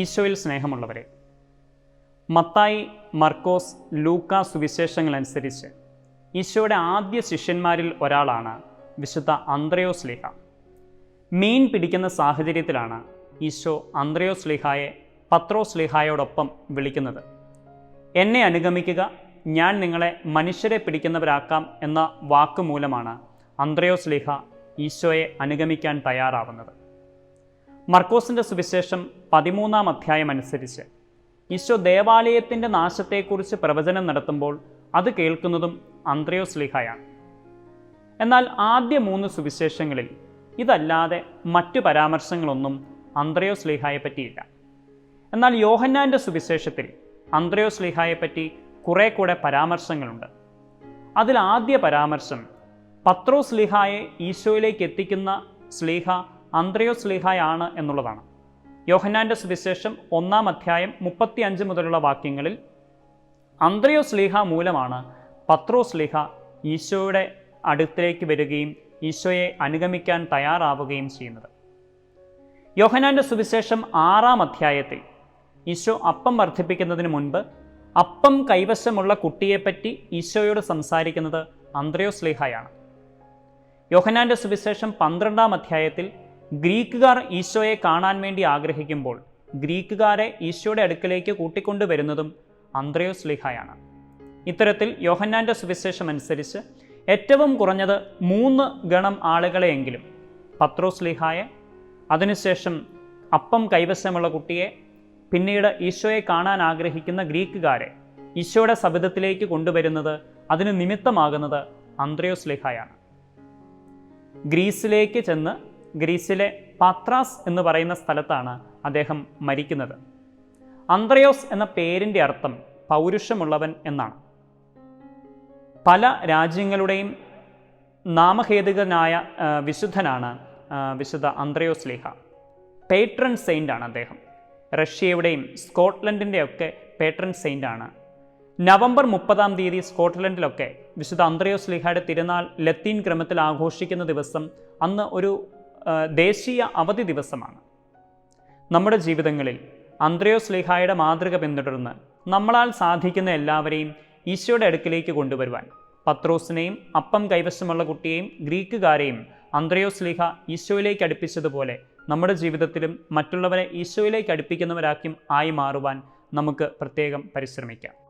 ഈശോയിൽ സ്നേഹമുള്ളവരെ മത്തായി മർക്കോസ് ലൂക്ക സുവിശേഷങ്ങളനുസരിച്ച് ഈശോയുടെ ആദ്യ ശിഷ്യന്മാരിൽ ഒരാളാണ് വിശുദ്ധ അന്ത്രയോസ് ലീഹ. മീൻ പിടിക്കുന്ന സാഹചര്യത്തിലാണ് ഈശോ അന്ത്രയോസ് ലീഹായെ പത്രോസ് ലീഹായോടൊപ്പം വിളിക്കുന്നത്. എന്നെ അനുഗമിക്കുക ഞാൻ നിങ്ങളെ മനുഷ്യരെ പിടിക്കുന്നവരാക്കാം എന്ന വാക്കുമൂലമാണ് അന്ത്രയോസ് ലീഹ ഈശോയെ അനുഗമിക്കാൻ തയ്യാറാവുന്നത്. മർക്കോസിന്റെ സുവിശേഷം പതിമൂന്നാം അധ്യായം അനുസരിച്ച്. ഈശോ ദേവാലയത്തിന്റെ നാശത്തെക്കുറിച്ച് പ്രവചനം നടത്തുമ്പോൾ അത് കേൾക്കുന്നതും അന്ത്രയോസ് സ്ലിഹയാണ് എന്നാൽ ആദ്യ മൂന്ന് സുവിശേഷങ്ങളിൽ ഇതല്ലാതെ മറ്റു പരാമർശങ്ങളൊന്നും അന്ത്രയോസ് ലീഹായെ പറ്റിയില്ല. എന്നാൽ യോഹന്നാന്റെ സുവിശേഷത്തിൽ അന്ത്രയോസ് ലീഹായെ പറ്റി കുറേ കൂടെ പരാമർശങ്ങളുണ്ട്. അതിൽ ആദ്യ പരാമർശം പത്രോസ് സ്ലിഹായെ ഈശോയിലേക്ക് എത്തിക്കുന്ന സ്ലീഹ അന്ത്രയോസ് ലിഹായാണ് എന്നുള്ളതാണ്. യോഹന്നാന്റെ സുവിശേഷം ഒന്നാം അധ്യായം മുപ്പത്തി അഞ്ച് മുതലുള്ള വാക്യങ്ങളിൽ അന്ത്രയോസ് ലിഹ മൂലമാണ് പത്രോസ് ലിഹ ഈശോയുടെ അടുത്തേക്ക് വരികയും ഈശോയെ അനുഗമിക്കാൻ തയ്യാറാവുകയും ചെയ്യുന്നത്. യോഹനാന്റെ സുവിശേഷം ആറാം അധ്യായത്തിൽ ഈശോ അപ്പം വർദ്ധിപ്പിക്കുന്നതിന് മുൻപ് അപ്പം കൈവശമുള്ള കുട്ടിയെപ്പറ്റി ഈശോയോട് സംസാരിക്കുന്നത് അന്ത്രയോസ് ലീഹായാണ് യോഹനാന്റെ സുവിശേഷം പന്ത്രണ്ടാം അധ്യായത്തിൽ ഗ്രീക്കുകാർ ഈശോയെ കാണാൻ വേണ്ടി ആഗ്രഹിക്കുമ്പോൾ ഗ്രീക്കുകാരെ ഈശോയുടെ അടുക്കലേക്ക് കൂട്ടിക്കൊണ്ടുവരുന്നതും അന്ത്രയോസ് ലിഹായാണ്. ഇത്തരത്തിൽ യോഹന്നാന്റെ സുവിശേഷം അനുസരിച്ച് ഏറ്റവും കുറഞ്ഞത് മൂന്ന് ഗണം ആളുകളെയെങ്കിലും പത്രോസ് ലിഹായെ അതിനുശേഷം അപ്പം കൈവശമുള്ള കുട്ടിയെ പിന്നീട് ഈശോയെ കാണാൻ ആഗ്രഹിക്കുന്ന ഗ്രീക്കുകാരെ ഈശോയുടെ സബിതത്തിലേക്ക് കൊണ്ടുവരുന്നത് അതിന് നിമിത്തമാകുന്നത് അന്ത്രയോസ് ലിഹായാണ്. ഗ്രീസിലേക്ക് ചെന്ന് ഗ്രീസിലെ പാത്രാസ് എന്ന് പറയുന്ന സ്ഥലത്താണ് അദ്ദേഹം മരിക്കുന്നത്. അന്ത്രയോസ് എന്ന പേരിന്റെ അർത്ഥം പൗരുഷമുള്ളവൻ എന്നാണ്. പല രാജ്യങ്ങളുടെയും നാമഹേതുകനായ വിശുദ്ധനാണ് വിശുദ്ധ അന്ത്രയോസ് ലീഹ പേട്രൺ സെയിന്റ് ആണ് അദ്ദേഹം. റഷ്യയുടെയും സ്കോട്ട്ലൻഡിന്റെയൊക്കെ പേട്രൺ സെയിന്റ് ആണ് നവംബർ മുപ്പതാം തീയതി സ്കോട്ട്ലൻഡിലൊക്കെ വിശുദ്ധ അന്ത്രയോസ് ലീഹയുടെ തിരുനാൾ ലത്തീൻ ക്രമത്തിൽ ആഘോഷിക്കുന്ന ദിവസം അന്ന് ഒരു ദേശീയ അവധി ദിവസമാണ്. നമ്മുടെ ജീവിതങ്ങളിൽ അന്ത്രയോ സ്ലിഹായുടെ മാതൃക പിന്തുടർന്ന് നമ്മളാൽ സാധിക്കുന്ന എല്ലാവരെയും ഈശോയുടെ അടുക്കിലേക്ക് കൊണ്ടുവരുവാൻ പത്രോസിനെയും അപ്പം കൈവശമുള്ള കുട്ടിയെയും ഗ്രീക്കുകാരെയും അന്ത്രയോ സ്ലീഹ ഈശോയിലേക്ക് അടുപ്പിച്ചതുപോലെ നമ്മുടെ ജീവിതത്തിലും മറ്റുള്ളവരെ ഈശോയിലേക്ക് അടുപ്പിക്കുന്നവരാക്കിയും ആയി മാറുവാൻ നമുക്ക് പ്രത്യേകം പരിശ്രമിക്കാം.